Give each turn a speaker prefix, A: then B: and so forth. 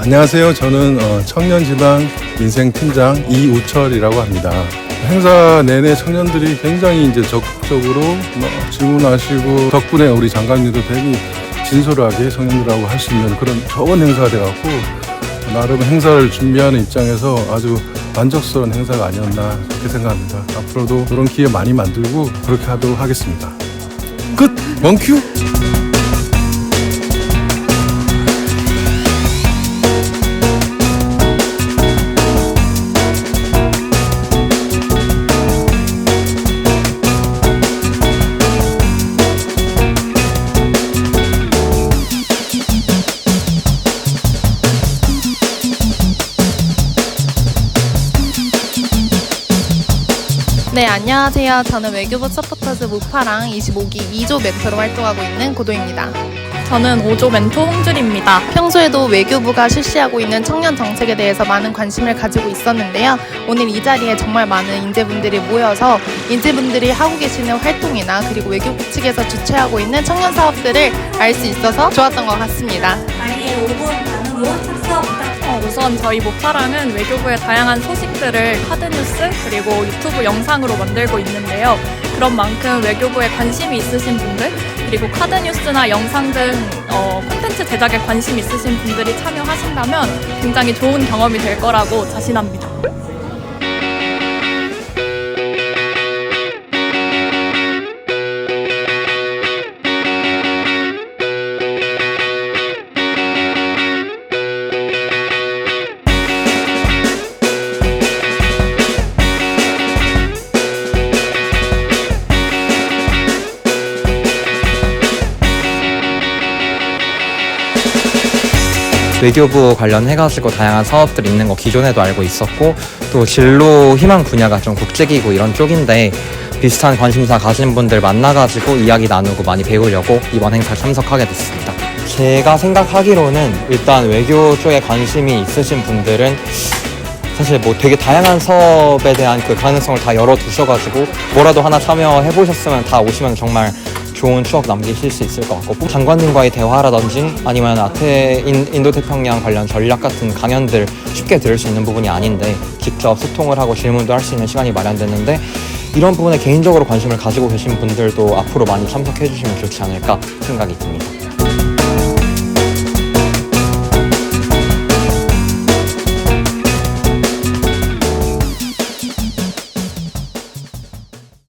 A: 안녕하세요. 저는 어, 청년지방 민생팀장 이우철이라고 합니다. 행사 내내 청년들이 굉장히 이제 적극적으로 뭐 질문하시고 덕분에 우리 장관님도 되게 진솔하게 청년들하고 할 수 있는 그런 좋은 행사가 돼갖고 나름 행사를 준비하는 입장에서 아주 만족스러운 행사가 아니었나 그렇게 생각합니다. 앞으로도 그런 기회 많이 만들고 그렇게 하도록 하겠습니다. 끝! 원큐!
B: 네, 안녕하세요. 저는 외교부 서포터즈 무파랑 25기 2조 멘토로 활동하고 있는 고도입니다.
C: 저는 5조 멘토 홍줄입니다.
B: 평소에도 외교부가 실시하고 있는 청년 정책에 대해서 많은 관심을 가지고 있었는데요. 오늘 이 자리에 정말 많은 인재분들이 모여서 인재분들이 하고 계시는 활동이나 그리고 외교부 측에서 주최하고 있는 청년 사업들을 알 수 있어서 좋았던 것 같습니다.
D: 나의 5분 반응으로
C: 우선 저희 모파랑은 외교부의 다양한 소식들을 카드뉴스 그리고 유튜브 영상으로 만들고 있는데요. 그런 만큼 외교부에 관심이 있으신 분들 그리고 카드뉴스나 영상 등 어, 콘텐츠 제작에 관심 있으신 분들이 참여하신다면 굉장히 좋은 경험이 될 거라고 자신합니다.
E: 외교부 관련해가지고 다양한 사업들 있는 거 기존에도 알고 있었고 또 진로 희망 분야가 좀 국제기구 이런 쪽인데 비슷한 관심사 가진 분들 만나가지고 이야기 나누고 많이 배우려고 이번 행사에 참석하게 됐습니다. 제가 생각하기로는 일단 외교 쪽에 관심이 있으신 분들은 사실 뭐 되게 다양한 사업에 대한 그 가능성을 다 열어두셔가지고 뭐라도 하나 참여해보셨으면 다 오시면 정말 좋은 추억 남기실 수 있을 것 같고 장관님과의 대화라든지 아니면 아태 인, 인도 태평양 관련 전략 같은 강연들 쉽게 들을 수 있는 부분이 아닌데 직접 소통을 하고 질문도 할 수 있는 시간이 마련됐는데 이런 부분에 개인적으로 관심을 가지고 계신 분들도 앞으로 많이 참석해 주시면 좋지 않을까 생각이 듭니다.